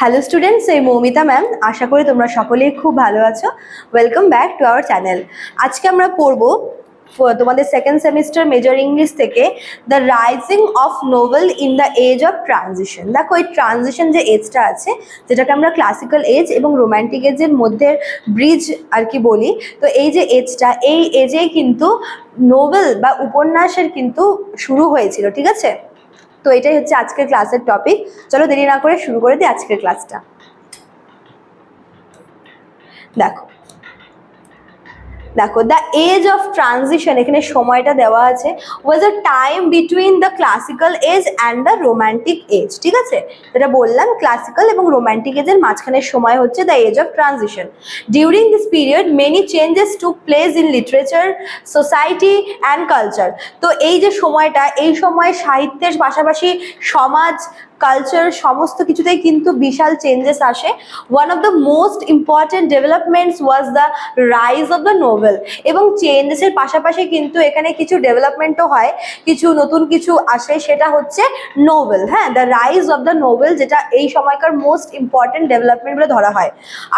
Hello students এই Moumita ma'am আশা করি তোমরা সকলেই খুব ভালো আছো। Welcome back to our channel আজকে আমরা পড়ব তোমাদের সেকেন্ড সেমিস্টার মেজর ইংলিশ থেকে the rising of novel in the age of transition দেখো, এই ট্রানজিশন যে এজটা আছে, যেটাকে আমরা ক্লাসিক্যাল এজ এবং রোম্যান্টিক এজের মধ্যে ব্রিজ আর কি বলি, তো এই যে এজটা এই এজেই কিন্তু নোভেল বা উপন্যাসের কিন্তু শুরু হয়েছিল, ঠিক আছে? তো এটাই হচ্ছে আজকের ক্লাসের টপিক চলো দেরি না করে শুরু করে দিই আজকের ক্লাসটা দেখো দেখো দ্য এজ অফ ট্রানজিশন এখানে সময়টা দেওয়া আছে was a time between the classical age and the romantic age ঠিক আছে? যেটা বললাম ক্লাসিক্যাল এবং রোম্যান্টিক এজের মাঝখানের সময় হচ্ছে the age of transition during this period many changes to place in literature society and culture তো এই যে সময়টা, এই সময়ে সাহিত্যের পাশাপাশি সমাজ কালচার সমস্ত কিছুতেই কিন্তু বিশাল চেঞ্জেস আসে। One of the most important developments was the rise of the novel এবং চেঞ্জেসের পাশাপাশি কিন্তু এখানে কিছু ডেভেলপমেন্টও হয়। কিছু নতুন কিছু আসে, সেটা হচ্ছে নোভেল হ্যাঁ? The rise of the novel যেটা এই সময়কার মোস্ট ইম্পর্টেন্ট ডেভেলপমেন্ট বলে ধরা হয়।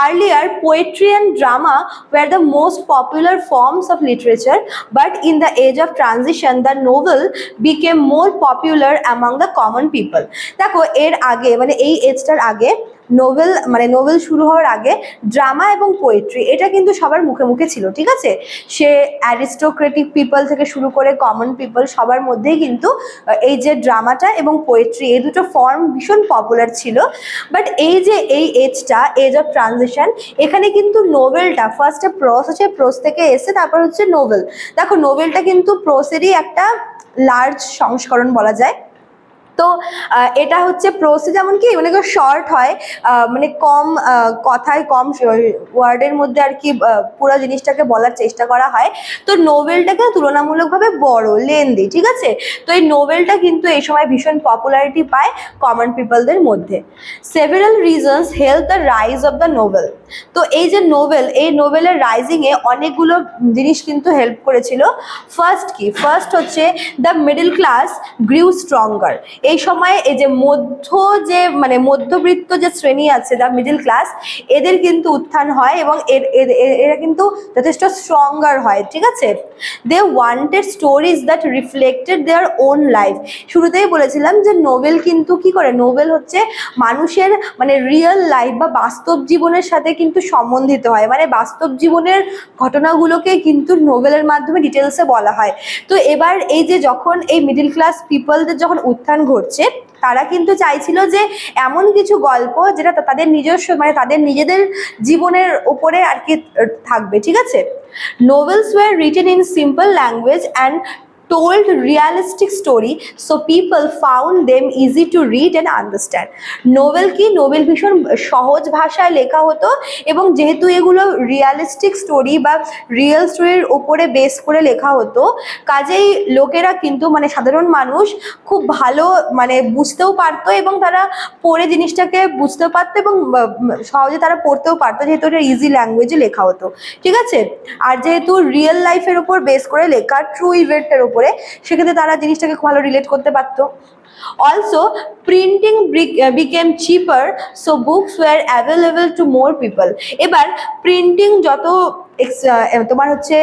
Earlier poetry and drama were the most popular forms of literature but in the age of transition the novel became more popular among the common people দেখো, এর আগে মানে এই এজটার আগে নোভেল মানে নোভেল শুরু হওয়ার আগে ড্রামা এবং পোয়েট্রি এটা কিন্তু সবার মুখে মুখে ছিল, ঠিক আছে? সে অ্যারিস্টোক্রেটিক পিপল থেকে শুরু করে কমন পিপল সবার মধ্যেই কিন্তু এই যে ড্রামাটা এবং পোয়েট্রি এই দুটো ফর্ম ভীষণ পপুলার ছিল। বাট এই যে এই এজটা এজ অফ ট্রানজিশন এখানে কিন্তু নোভেলটা ফার্স্টে প্রস হচ্ছে প্রস থেকে এসে তারপর হচ্ছে নোভেল দেখো নোভেলটা কিন্তু প্রসেরই একটা লার্জ সংস্করণ বলা যায়। তো এটা হচ্ছে প্রোসে যেমন কি মানে শর্ট হয় মানে কম কথায় কম ওয়ার্ডের মধ্যে আর কি পুরো জিনিসটাকে বলার চেষ্টা করা হয়। তো নোভেলটাকে তুলনামূলকভাবে বড় লেন্দি ঠিক আছে? তো এই নোভেলটা কিন্তু এই সময় ভীষণ পপুলারিটি পায় কমন পিপলদের মধ্যে। Several reasons help the rise of the novel তো এই যে নোভেল এই নোভেলের রাইজিংয়ে অনেকগুলো জিনিস কিন্তু হেল্প করেছিল। ফার্স্ট কি? ফার্স্ট হচ্ছে the middle class grew stronger এই সময়ে এই যে মধ্য যে মানে মধ্যবৃত্ত যে শ্রেণি আছে দ্য মিডিল ক্লাস এদের কিন্তু উত্থান হয় এবং এর- এরা কিন্তু যথেষ্ট স্ট্রঙ্গার হয়, ঠিক আছে? They wanted stories that reflected their own life শুরুতেই বলেছিলাম যে নোবেল কিন্তু কি করে? নোবেল হচ্ছে মানুষের মানে রিয়েল লাইফ বা বাস্তব জীবনের সাথে কিন্তু সম্বন্ধিত হয়। মানে বাস্তব জীবনের ঘটনাগুলোকে কিন্তু নোবেলের মাধ্যমে ডিটেলসে বলা হয়। তো এবার এই যে যখন এই মিডিল ক্লাস পিপলদের যখন উত্থান ঘটছে তারা কিন্তু চাইছিল যে এমন কিছু গল্প যেটা তাদের নিজস্ব মানে তাদের নিজেদের জীবনের উপরে আর কি থাকবে, ঠিক আছে? Novels were written in simple language and told realistic story, so people found them easy to read and understand. Novel কি? নোবেল ভীষণ সহজ ভাষায় লেখা হতো এবং যেহেতু এগুলো রিয়ালিস্টিক স্টোরি বা রিয়েল স্টোরির ওপরে বেস করে লেখা হতো, কাজেই লোকেরা কিন্তু মানে সাধারণ মানুষ খুব ভালো মানে বুঝতেও পারতো এবং তারা পড়ে জিনিসটাকে বুঝতেও পারতো এবং সহজে তারা পড়তেও পারতো, যেহেতু এটা ইজি ল্যাঙ্গুয়েজে লেখা হতো। ঠিক আছে? আর যেহেতু রিয়েল লাইফের উপর বেস করে লেখা ট্রু ইভেন্টের উপরে সেক্ষেত্রে তারা জিনিসটাকে ভালো রিলেট করতে পারতো। Also printing became cheaper so books were available to more people এবার প্রিন্টিং যত তোমার হচ্ছে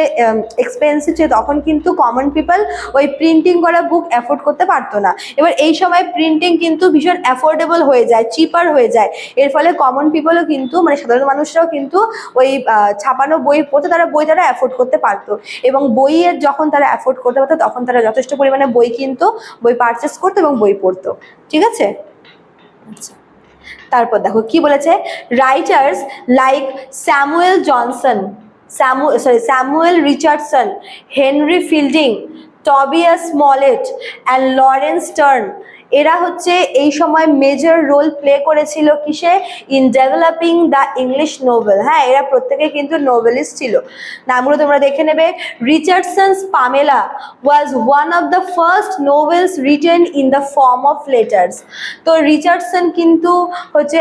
এক্সপেন্সিভ ছিল তখন কিন্তু কমন পিপল ওই প্রিন্টিং করা বুক অ্যাফোর্ড করতে পারতো না। এবার এই সময় প্রিন্টিং কিন্তু ভীষণ অ্যাফোর্ডেবল হয়ে যায় চিপার হয়ে যায়। এর ফলে কমন পিপলও কিন্তু মানে সাধারণ মানুষরাও কিন্তু ওই ছাপানো বই পড়তে তারা বই তারা অ্যাফোর্ড করতে পারতো। এবং বইয়ের যখন তারা অ্যাফোর্ড করতে পারতো, তখন তারা যথেষ্ট পরিমাণে বই কিনতো, বই পারচেস করতো এবং বই পড়তো। ঠিক আছে? আচ্ছা। তারপর দেখো, কি বলেছে? Writers like Samuel Johnson Samu sorry Samuel Richardson Henry Fielding Tobias Smollett and Laurence Sterne এরা হচ্ছে এই সময় মেজর রোল প্লে করেছিল কিসে? In developing the English novel হ্যাঁ এরা প্রত্যেকে কিন্তু নোভেলিস্ট ছিল। নামগুলো তোমরা দেখে নেবে। Richardson's Pamela was one of the first novels written in the form of letters তো রিচার্ডসন কিন্তু হচ্ছে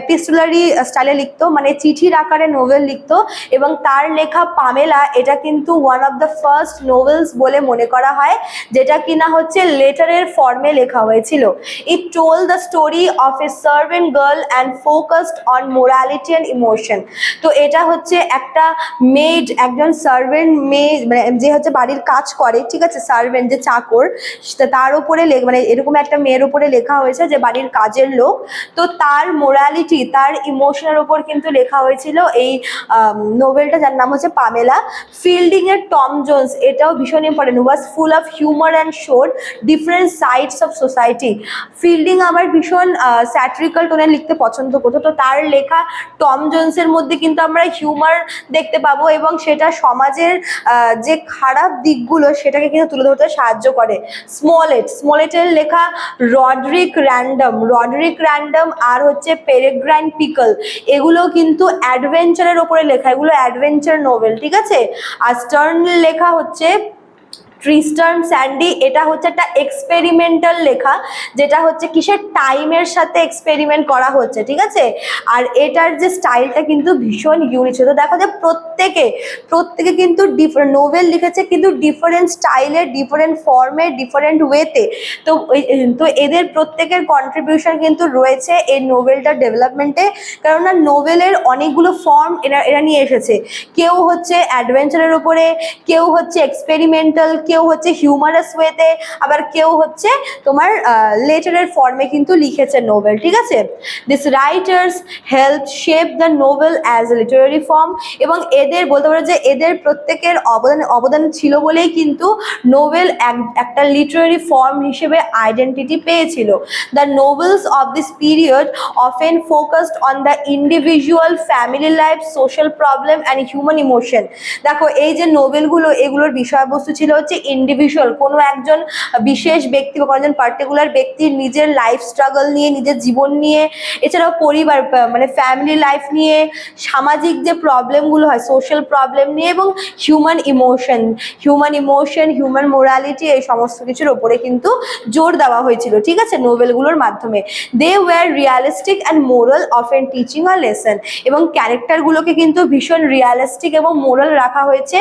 এপিস্টুলারি স্টাইলে লিখতো মানে চিঠির আকারে নোভেল লিখতো এবং তার লেখা পামেলা এটা কিন্তু one of the first novels বলে মনে করা হয়, যেটা কিনা হচ্ছে লেটারের ফর্মে লেখা হয়েছে। হয়েছিল। It told the story of a servant girl and focused on morality and emotion তো এটা হচ্ছে একটা মেড একজন সার্ভেন্ট মেয়ে মানে যে হচ্ছে বাড়ির কাজ করে, ঠিক আছে সার্ভেন্ট যে চাকর তার উপরে মানে এরকম একটা মেয়ের উপরে লেখা হয়েছে যে বাড়ির কাজের লোক। তো তার মোরালিটি তার ইমোশনের উপর কিন্তু লেখা হয়েছিল এই নোভেলটা যার নাম হচ্ছে পামেলা ফিল্ডিং এর টম জোন্স এটাও ভীষণ important was full of humour and showed different sides of society Fielding আমার ভীষণ স্যাট্রিক্যাল টোনে লিখতে পছন্দ করতো। তো তার লেখা টম জোন্সের মধ্যে কিন্তু আমরা হিউমার দেখতে পাবো এবং সেটা সমাজের যে খারাপ দিকগুলো সেটাকে কিন্তু তুলে ধরতে সাহায্য করে। স্মলেট স্মলেটের লেখা রডরিক র্যান্ডম রডরিক র্যান্ডম আর হচ্ছে পেরেগ্রাইন পিকল এগুলো কিন্তু অ্যাডভেঞ্চারের ওপরে লেখা। এগুলো অ্যাডভেঞ্চার নোভেল ঠিক আছে? আর স্টার্ন লেখা হচ্ছে ট্রিস্টার্ন স্যান্ডি এটা হচ্ছে একটা এক্সপেরিমেন্টাল লেখা, যেটা হচ্ছে কিসের টাইমের সাথে এক্সপেরিমেন্ট করা হচ্ছে, ঠিক আছে? আর এটার যে স্টাইলটা কিন্তু ভীষণ ইউনিক ছিল। দেখো যে প্রত্যেকে প্রত্যেকে প্রত্যেকে কিন্তু নোভেল লিখেছে কিন্তু ডিফারেন্ট স্টাইলে ডিফারেন্ট ফর্মে ডিফারেন্ট ওয়েতে তো। তো এদের প্রত্যেকের কন্ট্রিবিউশন কিন্তু রয়েছে এই নোভেলটার ডেভেলপমেন্টে কেননা নোভেলের অনেকগুলো ফর্ম এরা এরা নিয়ে এসেছে। কেউ হচ্ছে অ্যাডভেঞ্চারের উপরে কেউ হচ্ছে এক্সপেরিমেন্টাল কেউ হচ্ছে হিউমারাস ওয়েতে আবার কেউ হচ্ছে তোমার লেটারের ফর্মে কিন্তু লিখেছে নোভেল ঠিক আছে? This writers help shape the novel as a literary form এবং এদের বলতে পারো যে এদের প্রত্যেকের অবদান অবদান ছিল বলেই কিন্তু নোভেল একটা লিটারারি ফর্ম হিসেবে আইডেন্টিটি পেয়েছিল। The novels of this period often focused on the individual family life social problem and human emotion দেখো, এই যে নোভেলগুলো এগুলোর বিষয়বস্তু ছিল হচ্ছে ইন্ডিভিজুয়াল কোনো একজন বিশেষ ব্যক্তি বা কোনো একজন পার্টিকুলার ব্যক্তির নিজের লাইফ স্ট্রাগল নিয়ে, নিজের জীবন নিয়ে, এছাড়াও পরিবার মানে ফ্যামিলি লাইফ নিয়ে, সামাজিক যে প্রবলেমগুলো হয় সোশ্যাল প্রবলেম নিয়ে এবং human emotion human emotion human morality এই সমস্ত কিছুর ওপরে কিন্তু জোর দেওয়া হয়েছিল, ঠিক আছে? নোভেলগুলোর মাধ্যমে। They were realistic and moral often teaching a lesson এবং ক্যারেক্টারগুলোকে কিন্তু ভীষণ রিয়ালিস্টিক এবং মোরাল রাখা হয়েছে,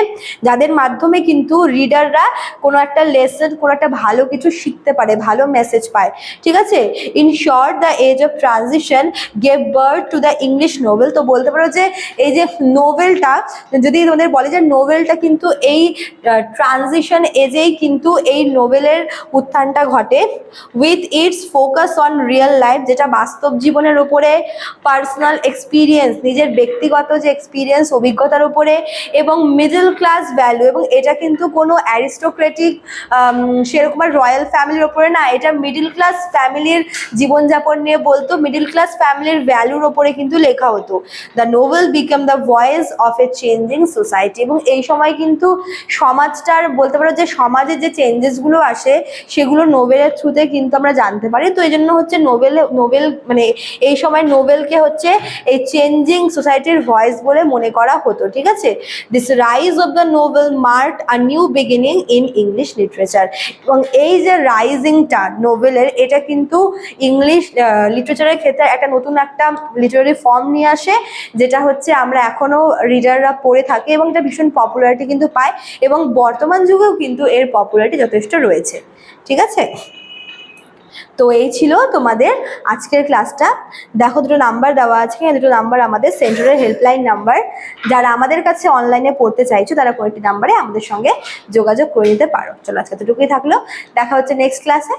যাদের মাধ্যমে কিন্তু রিডাররা কোনো একটা লেসন কোনো একটা ভালো কিছু শিখতে পারে, ভালো মেসেজ পায়, ঠিক আছে? In short the age of transition gave birth to the English novel তো বলতে পারো যে, এই যে নোভেলটা যদি তোমাদের বলে যে নোভেলটা কিন্তু এই ট্রানজিশন এজেই কিন্তু এই নোভেলের উত্থানটা ঘটে with its focus on real life যেটা বাস্তব জীবনের উপরে পার্সোনাল এক্সপিরিয়েন্স নিজের ব্যক্তিগত যে এক্সপিরিয়েন্স অভিজ্ঞতার উপরে, এবং মিডল ক্লাস ভ্যালু এবং এটা কিন্তু কোনো অ্যারিস্টোক্রেটিক সেরকম রয়্যাল ফ্যামিলির ওপরে না, এটা মিডল ক্লাস ফ্যামিলির জীবনযাপন নিয়ে বলতো মিডল ক্লাস ফ্যামিলির ভ্যালুর ওপরে কিন্তু লেখা হতো। The novel became the voice of a changing society এবং এই সময় কিন্তু সমাজটার বলতে পারো যে সমাজের যে চেঞ্জেসগুলো আসে সেগুলো নোবেলের থ্রুতে কিন্তু আমরা জানতে পারি। তো এই জন্য হচ্ছে নোবেলে নোবেল মানে এই সময় নোবেলকে হচ্ছে এই চেঞ্জিং সোসাইটির ভয়েস বলে মনে করা হতো, ঠিক আছে? This rise of the novel mark a new beginning in English literature এবং এই যে রাইজিংটা নোবেলের এটা কিন্তু ইংলিশ লিটারেচারের ক্ষেত্রে একটা নতুন একটা লিটারারি ফর্ম নিয়ে আসে, যেটা হচ্ছে আমরা এখনও রিডাররা পড়ে থাকে এবং এটা ভীষণ পপুলারিটি কিন্তু পায় এবং বর্তমান যুগেও কিন্তু এর পপুলারিটি যথেষ্ট রয়েছে। ঠিক আছে? তো এই ছিল তোমাদের আজকের ক্লাসটা দেখো দুটো নাম্বার দেওয়া আছে, এখানে দুটো নাম্বার আমাদের সেন্টারের হেল্পলাইন নাম্বার যারা আমাদের কাছে অনলাইনে পড়তে চাইছো, তারা কয়েকটি নাম্বারে আমাদের সঙ্গে যোগাযোগ করে নিতে পারো। চলো আজকে এতটুকুই থাকল। দেখা হচ্ছে নেক্সট ক্লাসে